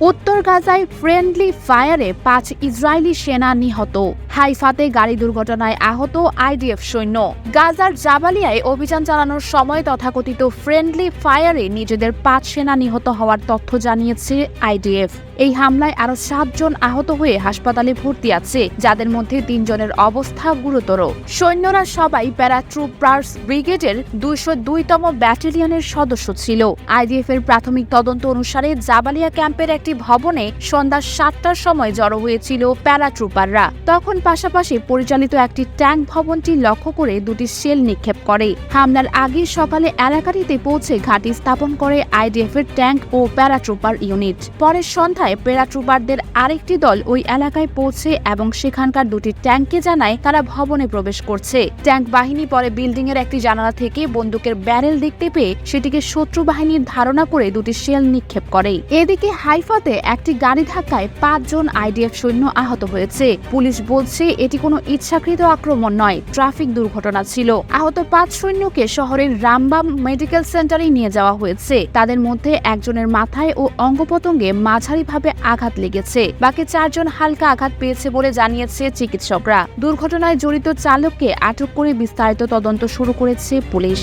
উত্তর গাজায় ফ্রেন্ডলি ফায়ারে পাঁচ ইসরায়েলি সেনা নিহত। হাইফাতে গাড়ি দুর্ঘটনায় আহত আইডিএফ সৈন্য। গাজার জাবালিয়ায় অভিযান চালানোর সময় তথাকথিত ফ্রেন্ডলি ফায়ারে নিজেদের পাঁচ সেনা নিহত হওয়ার তথ্য জানিয়েছে আইডিএফ। এই হামলায় আরও সাতজন আহত হয়ে হাসপাতালে ভর্তি আছে, যাদের মধ্যে তিনজনের অবস্থা গুরুতর। সৈন্যরা সবাই প্যারাট্রুপার্স ব্রিগেডের দুইশো দুইতম ব্যাটালিয়নের সদস্য ছিল। আইডিএফ এর প্রাথমিক তদন্ত অনুসারে জাবালিয়া ক্যাম্পের একটি ভবনে সন্ধ্যা সাতটার সময় জড়ো হয়েছিল প্যারাট্রুপাররা। তখন পাশাপাশি পরিচালিত একটি ট্যাঙ্ক ভবনটি লক্ষ্য করে দুটি শেল নিক্ষেপ করে। হামলার আগে সকালে এলাকাটিতে পৌঁছে ঘাঁটি স্থাপন করে আইডিএফ এর ট্যাঙ্ক ও প্যারাট্রুপার ইউনিট। পরে সন্ধ্যায় প্যারাট্রুপারদের আরেকটি দল ওই এলাকায় পৌঁছে এবং সেখানকার দুটি ট্যাঙ্ককে জানায় তারা ভবনে প্রবেশ করছে। ট্যাঙ্ক বাহিনী পরে বিল্ডিং এর একটি জানালা থেকে বন্দুকের ব্যারেল দেখতে পেয়ে সেটিকে শত্রু বাহিনীর ধারণা করে দুটি শেল নিক্ষেপ করে। এদিকে হাইফাতে একটি গাড়ি ধাক্কায় পাঁচজন আইডিএফ সৈন্য আহত হয়েছে। পুলিশ বলছে, এটি কোনো ইচ্ছাকৃত আক্রমণ নয়, ট্রাফিক দুর্ঘটনা ছিল। আহত পাঁচ সৈন্যকে শহরের রামবাম মেডিকেল সেন্টারে নিয়ে যাওয়া হয়েছে। তাদের মধ্যে একজনের মাথায় ও অঙ্গপতঙ্গে মাঝারিভাবে আঘাত লেগেছে। বাকি চারজন হালকা আঘাত পেয়েছে বলে জানিয়েছে চিকিৎসকরা। দুর্ঘটনায় জড়িত চালককে আটক করে বিস্তারিত তদন্ত শুরু করেছে পুলিশ।